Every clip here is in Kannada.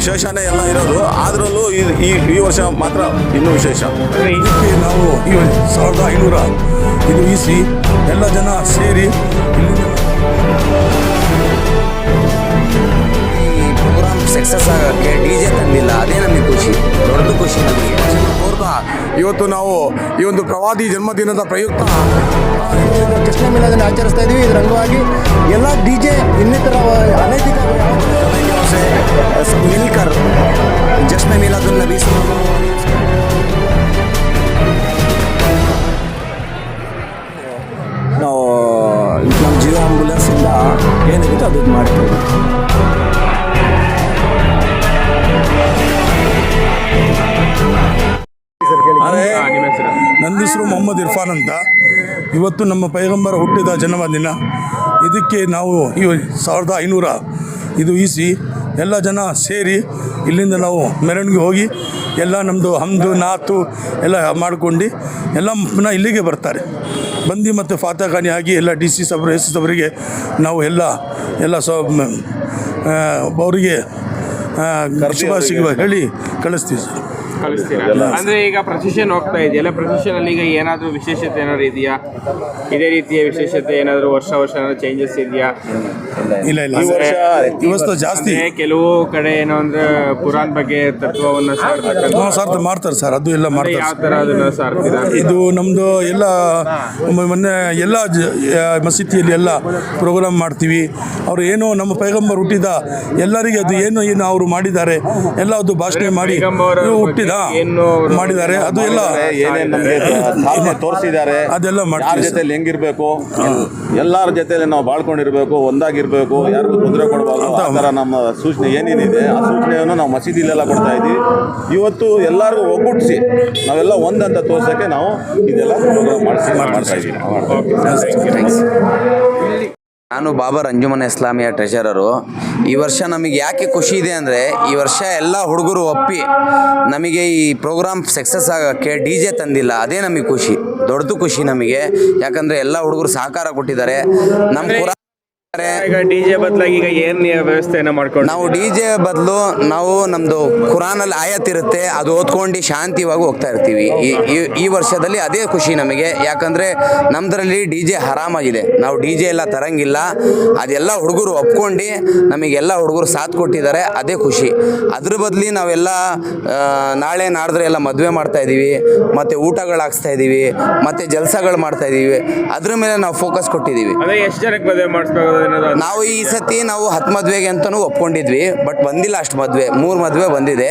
ವಿಶೇಷನೇ ಎಲ್ಲ ಇರೋದು. ಅದರಲ್ಲೂ ಈ- ಈ ಈ ವರ್ಷ ಮಾತ್ರ ಇನ್ನೂ ವಿಶೇಷ. ಇದಕ್ಕೆ ನಾವು ಈ ಸಾವಿರದ ಐನೂರ ಇದು ಇಸಿ ಎಲ್ಲ ಜನ ಸೇರಿ ಈ ಪ್ರೋಗ್ರಾಮ್ ಸಕ್ಸಸ್ ಆಗೋಕ್ಕೆ ಡಿ ಜೆ ತಂದಿಲ್ಲ ಅದೇ ನಮಗೆ ಖುಷಿ. ದೊಡ್ಡ ಖುಷಿ ನಮಗೆ. ಕೋರ್ತಾ ಇವತ್ತು ನಾವು ಈ ಒಂದು ಪ್ರವಾದಿ ಜನ್ಮದಿನದ ಪ್ರಯುಕ್ತ ಕೃಷ್ಣ ಮಿಲನನ್ನು ಆಚರಿಸ್ತಾ ಇದ್ದೀವಿ ಇದರ ಅಂಗವಾಗಿ ಎಲ್ಲ ಡಿ ಜೆ ಇನ್ನಿತರ ಅದು ಮಾಡ್ತೀವಿ. ನನ್ನ ಹೆಸರು? ಮೊಹಮ್ಮದ್ ಇರ್ಫಾನ್ ಅಂತ. ಇವತ್ತು ನಮ್ಮ ಪೈಗಂಬರ ಹುಟ್ಟಿದ ಜನ್ಮದಿನ. ಇದಕ್ಕೆ ನಾವು ಈ ಸಾವಿರದ ಐನೂರ ಇದು ಈಸಿ ಎಲ್ಲ ಜನ ಸೇರಿ ಇಲ್ಲಿಂದ ನಾವು ಮೆರವಣಿಗೆ ಹೋಗಿ ಎಲ್ಲ ನಮ್ಮದು ಹಮ್ದು ನಾತು ಎಲ್ಲ ಮಾಡ್ಕೊಂಡು ಎಲ್ಲ ಪುನಃ ಇಲ್ಲಿಗೆ ಬರ್ತಾರೆ. ಬಂದು ಮತ್ತು ಫಾತಖಾನಿ ಆಗಿ ಎಲ್ಲ ಡಿ ಸಿ ಸಬ್ರು ಎಸ್ ಸಬ್ರಿಗೆ ನಾವು ಎಲ್ಲ ಎಲ್ಲ ಸ ಅವರಿಗೆ ಶುಭಾಶಯಗಳು ಹೇಳಿ ಕಳಿಸ್ತೀವಿ ಸರ್. ಕಳಿಸ್ತೀರಾ? ಅಂದ್ರೆ ಈಗ ಪ್ರೊಸೆಷನ್ ಹೋಗ್ತಾ ಇದೆಯಲ್ಲ ಪ್ರೊಸೆಷನ್ ಅಲ್ಲಿ ಈಗ ಏನಾದ್ರೂ ವಿಶೇಷತೆ ಏನಾದ್ರು ಇದೆಯಾ? ಇದೇ ರೀತಿಯ ವಿಶೇಷತೆ ಏನಾದ್ರು ವರ್ಷ ವರ್ಷ ಏನಾದ್ರು ಚೇಂಜಸ್ ಇದೆಯಾ? ಇಲ್ಲ ಇಲ್ಲ. ಈ ವರ್ಷ ಇವತ್ತು ಜಾಸ್ತಿ. ಅಂದ್ರೆ ಕೆಲವು ಕಡೆ ಏನೋ ಅಂದ್ರೆ ಕುರಾನ್ ಬಗ್ಗೆ ತತ್ವವನ್ನ ಸಾರ್ತಕ್ಕಂಥ ಹಾಂ ಸರ್ ಮಾಡ್ತಾರೆ ಸರ್. ಅದು ಎಲ್ಲ ಮಾಡ್ತಾರೆ ಯಾವ ಸರ್. ತರ ಅದನ್ನ ಸಾರ್ತೀರಾ? ಇದು ನಮ್ದು ಎಲ್ಲ ಮ- ಮೊನ್ನೆ ಎಲ್ಲ ಜ- ಆ, ಮಸೀದಿಯಲ್ಲಿ ಎಲ್ಲ ಪ್ರೋಗ್ರಾಮ್ ಮಾಡ್ತೀವಿ. ಅವರು ಏನೋ ನಮ್ಮ ಪೈಗಂಬರ್ ಹುಟ್ಟಿದ ಎಲ್ಲರಿಗೆ ಅದು ಏನು ಏನು ಅವರು ಮಾಡಿದ್ದಾರೆ ಎಲ್ಲ ಅದು ಭಾಷಣ ಮಾಡಿ ಪೈಗಂಬರ್ ಹುಟ್ಟಿದ ಏನು ಮಾಡಿದ್ದಾರೆ. ಅದು ಎಲ್ಲ ಏನೇನು ತೋರಿಸಿದ್ದಾರೆ. ಅದೆಲ್ಲ ಯಾರ. ಜೊತೆಲಿ ಹೆಂಗಿರ್ಬೇಕು? ಎಲ್ಲರ ಜೊತೆಲಿ ನಾವು ಬಾಳ್ಕೊಂಡಿರ್ಬೇಕು ಒಂದಾಗಿರ್ಬೇಕು ಯಾರಿಗೂ ತೊಂದರೆ ಕೊಡಬಾರ್ದು ಆ ಥರ ನಮ್ಮ ಸೂಚನೆ ಏನೇನಿದೆ ಆ ಸೂಚನೆಯನ್ನು ನಾವು ಮಸೀದಿಲೆಲ್ಲ ಕೊಡ್ತಾ ಇದ್ದೀವಿ. ಇವತ್ತು ಎಲ್ಲರಿಗೂ ಒಗ್ಗೂಡಿಸಿ ನಾವೆಲ್ಲ ಒಂದಂತ ತೋರ್ಸೋಕ್ಕೆ ನಾವು ಇದೆಲ್ಲ ಪ್ರೋಗ್ರಾಮ್ ಮಾಡಿಸಿ ಮಾಡ್ತಾ ಇದ್ದೀವಿ. ನಾನು ಬಾಬರ್ ಅಂಜುಮನ್ ಇಸ್ಲಾಮಿಯ ಟ್ರೆಷರರು ಈ ವರ್ಷ ನಮಗೆ ಯಾಕೆ ಖುಷಿ ಇದೆ ಅಂದರೆ, ಈ ವರ್ಷ ಎಲ್ಲ ಹುಡುಗರು ಒಪ್ಪಿ ನಮಗೆ ಈ ಪ್ರೋಗ್ರಾಮ್ ಸಕ್ಸಸ್ ಆಗೋಕ್ಕೆ ಡಿ ಜೆ ತಂದಿಲ್ಲ. ಅದೇ ನಮಗೆ ಖುಷಿ. ದೊಡ್ಡದು ಖುಷಿ ನಮಗೆ. ಯಾಕಂದರೆ ಎಲ್ಲ ಹುಡುಗರು ಸಹಕಾರ ಕೊಟ್ಟಿದ್ದಾರೆ. ನಮ್ಮ ಈಗ ಡಿಜೆ ಬದಲಾಗಿ ಈಗ ಏನ್ ವ್ಯವಸ್ಥೆಯನ್ನ ಮಾಡ್ಕೊಂಡು ನಾವು ಡಿ ಜೆ ಬದಲು ನಾವು ನಮ್ಮದು ಕುರಾನಲ್ಲಿ ಆಯತ್ ಇರುತ್ತೆ ಅದು ಓದ್ಕೊಂಡು ಶಾಂತಿವಾಗಿ ಹೋಗ್ತಾ ಇರ್ತೀವಿ. ಈ ಈ- ಈ ವರ್ಷದಲ್ಲಿ ಅದೇ ಖುಷಿ ನಮಗೆ. ಯಾಕಂದರೆ ನಮ್ಮದ್ರಲ್ಲಿ ಡಿ ಜೆ ಆರಾಮಾಗಿದೆ ನಾವು ಡಿ ಜೆ ಎಲ್ಲ ತರಂಗಿಲ್ಲ. ಅದೆಲ್ಲ ಹುಡುಗರು ಒಪ್ಕೊಂಡು ನಮಗೆಲ್ಲ ಹುಡುಗರು ಸಾಥ್ ಕೊಟ್ಟಿದ್ದಾರೆ. ಅದೇ ಖುಷಿ. ಅದ್ರ ಬದಲಿ ನಾವೆಲ್ಲ ಆ, ನಾಳೆ ನಾಡಿದ್ರೆ ಎಲ್ಲ ಮದುವೆ ಮಾಡ್ತಾ ಇದ್ದೀವಿ ಮತ್ತು ಊಟಗಳು ಹಾಕ್ಸ್ತಾ ಇದ್ದೀವಿ ಮತ್ತು ಜಲ್ಸಗಳು ಮಾಡ್ತಾ ಇದೀವಿ. ಅದ್ರ ಮೇಲೆ ನಾವು ಫೋಕಸ್ ಕೊಟ್ಟಿದ್ದೀವಿ ಅದೇ ಎಷ್ಟು ಜನಕ್ಕೆ ಮದುವೆ ಮಾಡಿಸ್ಬೇಕು? ನಾವು ಈ ಸತಿ ನಾವು ಹತ್ತು ಮದುವೆಗೆ ಅಂತಲೂ ಒಪ್ಕೊಂಡಿದ್ವಿ ಬಟ್ ಬಂದಿಲ್ಲ ಅಷ್ಟು ಮದುವೆ. ಮೂರು ಮದುವೆ ಬಂದಿದೆ.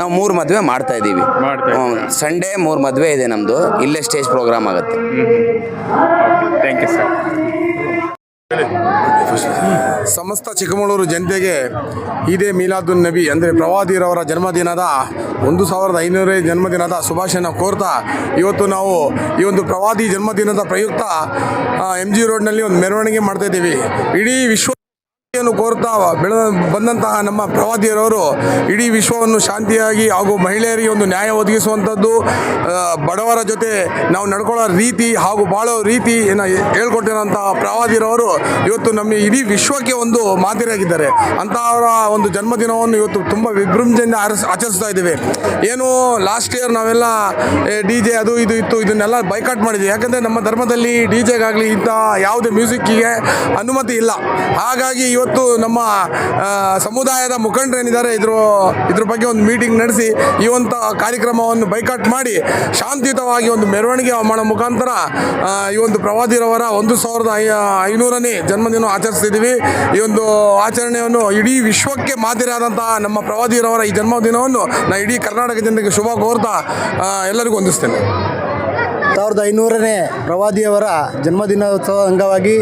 ನಾವು ಮೂರು ಮದುವೆ ಮಾಡ್ತಾ ಇದೀವಿ ಮಾಡ್ತಾ ಇದ್ದೀವಿ. ಸಂಡೇ ಮೂರು ಮದುವೆ ಇದೆ ನಮ್ಮದು ಇಲ್ಲೇ ಸ್ಟೇಜ್ ಪ್ರೋಗ್ರಾಮ್ ಆಗುತ್ತೆ. ಥ್ಯಾಂಕ್ ಯು ಸರ್ ಸಮಸ್ತ ಚಿಕ್ಕಮಗಳೂರು ಜನತೆಗೆ ಇದೇ ಮೀಲಾದುನ್ ನಬಿ ಅಂದರೆ ಪ್ರವಾದಿರವರ ಜನ್ಮದಿನದ ಒಂದು ಸಾವಿರದ ಐನೂರೇ ಜನ್ಮದಿನದ ಶುಭಾಶಯನ ಕೋರ್ತಾ. ಇವತ್ತು ನಾವು ಈ ಒಂದು ಪ್ರವಾದಿ ಜನ್ಮದಿನದ ಪ್ರಯುಕ್ತ ಎಂ ಜಿ ರೋಡ್ನಲ್ಲಿ ಒಂದು ಮೆರವಣಿಗೆ ಮಾಡ್ತಾ ಇದ್ದೀವಿ. ಇಡೀ ವಿಶ್ವ ಯನ್ನು ಕೋರ್ತಾ ಬೆಳೆ ಬಂದಂತಹ ನಮ್ಮ ಪ್ರವಾದಿಯರವರು ಇಡೀ ವಿಶ್ವವನ್ನು ಶಾಂತಿಯಾಗಿ ಹಾಗೂ ಮಹಿಳೆಯರಿಗೆ ಒಂದು ನ್ಯಾಯ ಒದಗಿಸುವಂಥದ್ದು ಬಡವರ ಜೊತೆ ನಾವು ನಡ್ಕೊಳ್ಳೋ ರೀತಿ ಹಾಗೂ ಬಾಳೋ ಏನ ಹೇಳ್ಕೊಟ್ಟಿರೋಂತಹ ಪ್ರವಾದಿರವರು ಇವತ್ತು ನಮ್ಮ ಇಡೀ ವಿಶ್ವಕ್ಕೆ ಒಂದು ಮಾದರಿಯಾಗಿದ್ದಾರೆ. ಅಂತಹವರ ಒಂದು ಜನ್ಮದಿನವನ್ನು ಇವತ್ತು ತುಂಬ ವಿಜೃಂಭಣೆಯಿಂದ ಆಚರಿಸ್ತಾ ಇದ್ದೇವೆ. ಏನು ಲಾಸ್ಟ್ ಇಯರ್ ನಾವೆಲ್ಲ ಡಿ ಜೆ ಅದು ಇದು ಇತ್ತು, ಇದನ್ನೆಲ್ಲ ಬೈಕಾಟ್ ಮಾಡಿದ್ವಿ. ಯಾಕಂದರೆ ನಮ್ಮ ಧರ್ಮದಲ್ಲಿ ಡಿ ಜೆಗಾಗಲಿ ಇಂಥ ಯಾವುದೇ ಮ್ಯೂಸಿಕ್ಕಿಗೆ ಅನುಮತಿ ಇಲ್ಲ. ಹಾಗಾಗಿ ಇವತ್ತು ನಮ್ಮ ಸಮುದಾಯದ ಮುಖಂಡರೇನಿದ್ದಾರೆ, ಇದ್ರ ಇದ್ರ ಬಗ್ಗೆ ಒಂದು ಮೀಟಿಂಗ್ ನಡೆಸಿ, ಈ ಒಂದು ಕಾರ್ಯಕ್ರಮವನ್ನು ಬೈಕಾಟ್ ಮಾಡಿ, ಶಾಂತಿಯುತವಾಗಿ ಒಂದು ಮೆರವಣಿಗೆ ಮಾಡೋ ಮುಖಾಂತರ ಈ ಒಂದು ಪ್ರವಾದಿರವರ ಒಂದು ಸಾವಿರದ ಐನೂರನೇ ಜನ್ಮದಿನ ಆಚರಿಸ್ತಿದ್ದೀವಿ. ಈ ಒಂದು ಆಚರಣೆಯನ್ನು ಇಡೀ ವಿಶ್ವಕ್ಕೆ ಮಾದರಿಯಾದಂತಹ ನಮ್ಮ ಪ್ರವಾದಿರವರ ಈ ಜನ್ಮದಿನವನ್ನು ನಾನು ಇಡೀ ಕರ್ನಾಟಕ ಜನರಿಗೆ ಶುಭ ಕೋರ್ತಾ ಎಲ್ಲರಿಗೂ ಹೊಂದಿಸ್ತೇನೆ ಸಾವಿರದ ಐನೂರನೇ ಪ್ರವಾದಿಯವರ ಜನ್ಮದಿನೋತ್ಸವ ಅಂಗವಾಗಿ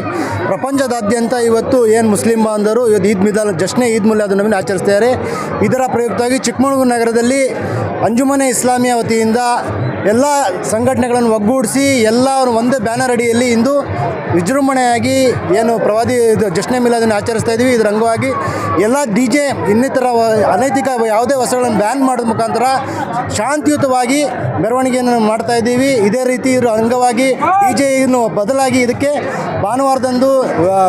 ಪ್ರಪಂಚದಾದ್ಯಂತ ಇವತ್ತು ಏನು ಮುಸ್ಲಿಂ ಬಾಂಧವರು ಇವತ್ತು ಈದ್ ಮಿದಾಲ್ ಜಶ್ನೆ ಈದ್ ಮಿಲಾದ್ ನಬೀನ್ ಆಚರಿಸ್ತಾರೆ ಇದರ ಪ್ರಯುಕ್ತವಾಗಿ ಚಿಕ್ಕಮಗಳೂರು ನಗರದಲ್ಲಿ ಅಂಜುಮನೆ ಇಸ್ಲಾಮಿಯ ವತಿಯಿಂದ ಎಲ್ಲ ಸಂಘಟನೆಗಳನ್ನು ಒಗ್ಗೂಡಿಸಿ ಎಲ್ಲ ಒಂದೇ ಬ್ಯಾನರ್ ಅಡಿಯಲ್ಲಿ ಇಂದು ವಿಜೃಂಭಣೆಯಾಗಿ ಏನು ಪ್ರವಾದಿ ಇದು ಜಶ್ನೆ ಮಿಲಾದನ್ನು ಆಚರಿಸ್ತಾ ಇದ್ದೀವಿ. ಇದರ ಅಂಗವಾಗಿ ಎಲ್ಲ ಡಿ ಜೆ ಇನ್ನಿತರ ಅನೈತಿಕ ಯಾವುದೇ ವಸ್ತುಗಳನ್ನು ಬ್ಯಾನ್ ಮಾಡೋದ ಮುಖಾಂತರ ಶಾಂತಿಯುತವಾಗಿ ಮೆರವಣಿಗೆಯನ್ನು ಮಾಡ್ತಾ ಇದ್ದೀವಿ. ಇದೇ ರೀತಿ ಇರೋ ಅಂಗವಾಗಿ ಡಿ ಜೆ ಬದಲಾಗಿ ಇದಕ್ಕೆ ಭಾನುವಾರದಂದು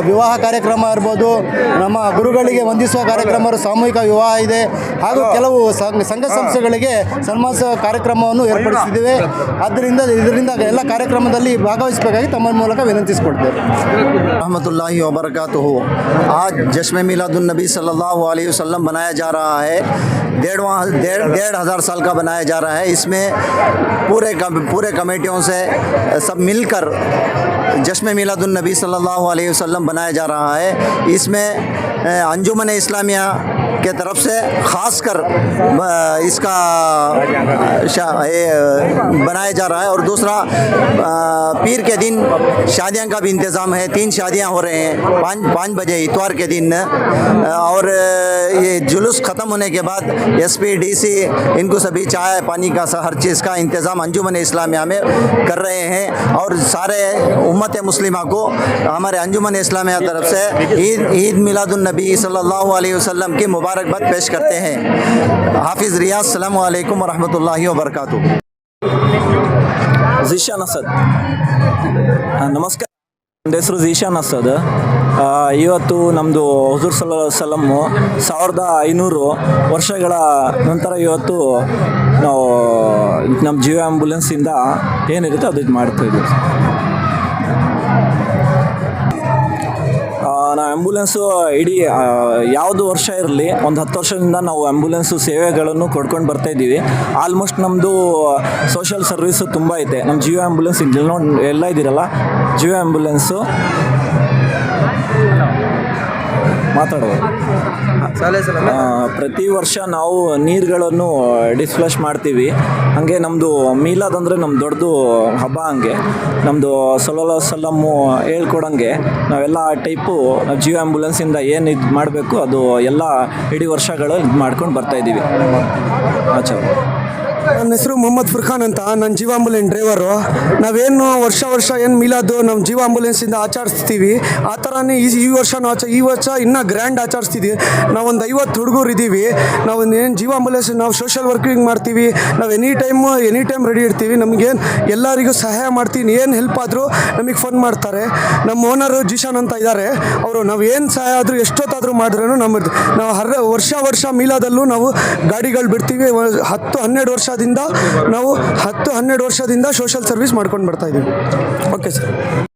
ವಿವಾಹ ಕಾರ್ಯಕ್ರಮ ಇರ್ಬೋದು ನಮ್ಮ ಗುರುಗಳಿಗೆ ವಂದಿಸುವ ಕಾರ್ಯಕ್ರಮ ಸಾಮೂಹಿಕ ವಿವಾಹ ಇದೆ. ಹಾಗೂ ಕೆಲವು ಸಂಘ ಸಂಸ್ಥೆಗಳಿಗೆ ಸನ್ಮಾನಿಸುವ ಕಾರ್ಯಕ್ರಮವನ್ನು ಮಾಡಿವೆ ಆದ್ದರಿಂದ ಇದರಿಂದ ಎಲ್ಲ ಕಾರ್ಯಕ್ರಮದಲ್ಲಿ ಭಾಗವಹಿಸಬೇಕಾಗಿ ತಮ್ಮ ಮೂಲಕ ವಿನಂತಿಸಿಕೊಡ್ತೇವೆ. رحمۃ وبرکاتہ آج جشن میلاد النبی صلی اللہ علیہ وسلم بنایا جا رہا ہے ڈیڑھواں ڈیڑھ ڈیڑھ ہزار سال کا بنایا جا رہا ہے اس میں پورے پورے کمیٹیوں سے سب مل کر جشن میلاد النبی صلی اللہ علیہ وسلم بنایا جا رہا ہے اس میں انجمن اسلامیہ کے طرف سے، خاص کر اس کا بنایا جا رہا ہے اور دوسرا پیر کے دن شادیاں کا بھی انتظام ہے، تین شادیاں ہو رہے ہیں، پانچ پانچ بجے اتوار کے دن اور یہ جلوس ختم ہونے کے بعد ایس پی ڈی سی، ان کو سبھی چائے پانی کا ہر چیز کا انتظام انجمن اسلامیہ میں کر رہے ہیں اور سارے امت مسلمہ کو ہمارے انجمن اسلامیہ طرف سے عید عید میلاد النبی صلی اللہ علیہ وسلم کی مبارکباد پیش کرتے ہیں۔ حافظ ریاض، السلام علیکم ورحمۃ اللہ وبرکاتہ۔ ذیشہ نسد ہاں، نمسکار۔ ನನ್ನ ಹೆಸರು ಝೀಶಾನ್ ಅಸದ್. ಇವತ್ತು ನಮ್ಮದು ಹುಜೂರ್ ಸಲ ಸಲಮ್ಮು ಸಾವಿರದ ಐನೂರು ವರ್ಷಗಳ ನಂತರ ಇವತ್ತು ನಾವು ನಮ್ಮ ಜಿಯೋ ಆ್ಯಂಬುಲೆನ್ಸಿಂದ ಏನಿರುತ್ತೆ ಅದು ಇದು ಮಾಡ್ತಾ ಆ್ಯಂಬುಲೆನ್ಸು ಇಡೀ ಯಾವುದು ವರ್ಷ ಇರಲಿ, ಒಂದು ಹತ್ತು ವರ್ಷದಿಂದ ನಾವು ಆ್ಯಂಬುಲೆನ್ಸು ಸೇವೆಗಳನ್ನು ಕೊಡ್ಕೊಂಡು ಬರ್ತಾ ಇದ್ದೀವಿ. ಆಲ್ಮೋಸ್ಟ್ ನಮ್ಮದು ಸೋಷಿಯಲ್ ಸರ್ವಿಸು ತುಂಬ ಐತೆ. ನಮ್ಮ ಜಿಯೋ ಆ್ಯಂಬುಲೆನ್ಸ್ ಇಲ್ಲಿ ನೋಡಿ, ಎಲ್ಲ ಇದ್ದೀರಲ್ಲ? ಜಿಯೋ ಆ್ಯಂಬುಲೆನ್ಸು ಮಾತಾಡೋದು ಆ, ಪ್ರತಿ ವರ್ಷ ನಾವು ನೀರುಗಳನ್ನು ಡಿಸ್ಫ್ಲಶ್ ಮಾಡ್ತೀವಿ. ಹಾಗೆ ನಮ್ಮದು ಮೀಲಾದ್ ಅಂದರೆ ನಮ್ಮ ದೊಡ್ಡದು ಹಬ್ಬ ಹಂಗೆ. ನಮ್ಮದು ಸಲೋಲ ಸಲಮ್ಮು ಹೇಳ್ಕೊಡಂಗೆ ನಾವೆಲ್ಲ ಆ ಟೈಪು ಜಿಯೋ ಆ್ಯಂಬುಲೆನ್ಸಿಂದ ಏನು ಇದು ಮಾಡಬೇಕು ಅದು ಎಲ್ಲ ಇಡೀ ವರ್ಷಗಳು ಇದು ಮಾಡ್ಕೊಂಡು ಬರ್ತಾಯಿದ್ದೀವಿ ಆಚೆ ನನ್ನ ಹೆಸರು ಮೊಹಮ್ಮದ್ ಫುರ್ಖಾನ್ ಅಂತ ನನ್ನ ಜೀವ ಆಂಬುಲೆನ್ಸ್ ಡ್ರೈವರು. ನಾವೇನು ವರ್ಷ ವರ್ಷ ಏನು ಮೀಲಾದು ನಮ್ಮ ಜೀವ ಆಂಬುಲೆನ್ಸಿಂದ ಆಚರಿಸ್ತೀವಿ ಆ ಥರನೇ ಈ ಈ ವರ್ಷ ಆಚ ಈ ವರ್ಷ ಇನ್ನೂ ಗ್ರ್ಯಾಂಡ್ ಆಚರಿಸ್ತಿದ್ವಿ. ನಾವೊಂದು ಐವತ್ತು ಹುಡುಗರು ಇದ್ದೀವಿ. ನಾವು ಏನು ಜೀವ ಆಂಬುಲೆನ್ಸ್ ನಾವು ಸೋಷಿಯಲ್ ವರ್ಕಿಂಗ್ ಮಾಡ್ತೀವಿ. ನಾವು any time any time ready ಇರ್ತೀವಿ. ನಮಗೇನು ಎಲ್ಲರಿಗೂ ಸಹಾಯ ಮಾಡ್ತೀನಿ. ಏನು ಹೆಲ್ಪ್ ಆದರೂ ನಮಗೆ ಫೋನ್ ಮಾಡ್ತಾರೆ. ನಮ್ಮ ಓನರು ಜಿಶಾನ್ ಅಂತ ಇದ್ದಾರೆ ಅವರು ನಾವು ಏನು ಸಹಾಯ ಆದರೂ ಎಷ್ಟೊತ್ತಾದರೂ ಮಾಡಿದ್ರೂ ನಮ್ಮ ನಾವು ಹರ, ವರ್ಷ ವರ್ಷ ಮೀಲಾದಲ್ಲೂ ನಾವು ಗಾಡಿಗಳು ಬಿಡ್ತೀವಿ. ಹತ್ತು ಹನ್ನೆರಡು ವರ್ಷದಿಂದ ನಾವು ಹತ್ತು ಹನ್ನೆರಡು ವರ್ಷದಿಂದ ಸೋಷಿಯಲ್ ಸರ್ವಿಸ್ ಮಾಡ್ಕೊಂಡು ಬರ್ತಾ ಇದ್ದೀವಿ ಓಕೆ ಸರ್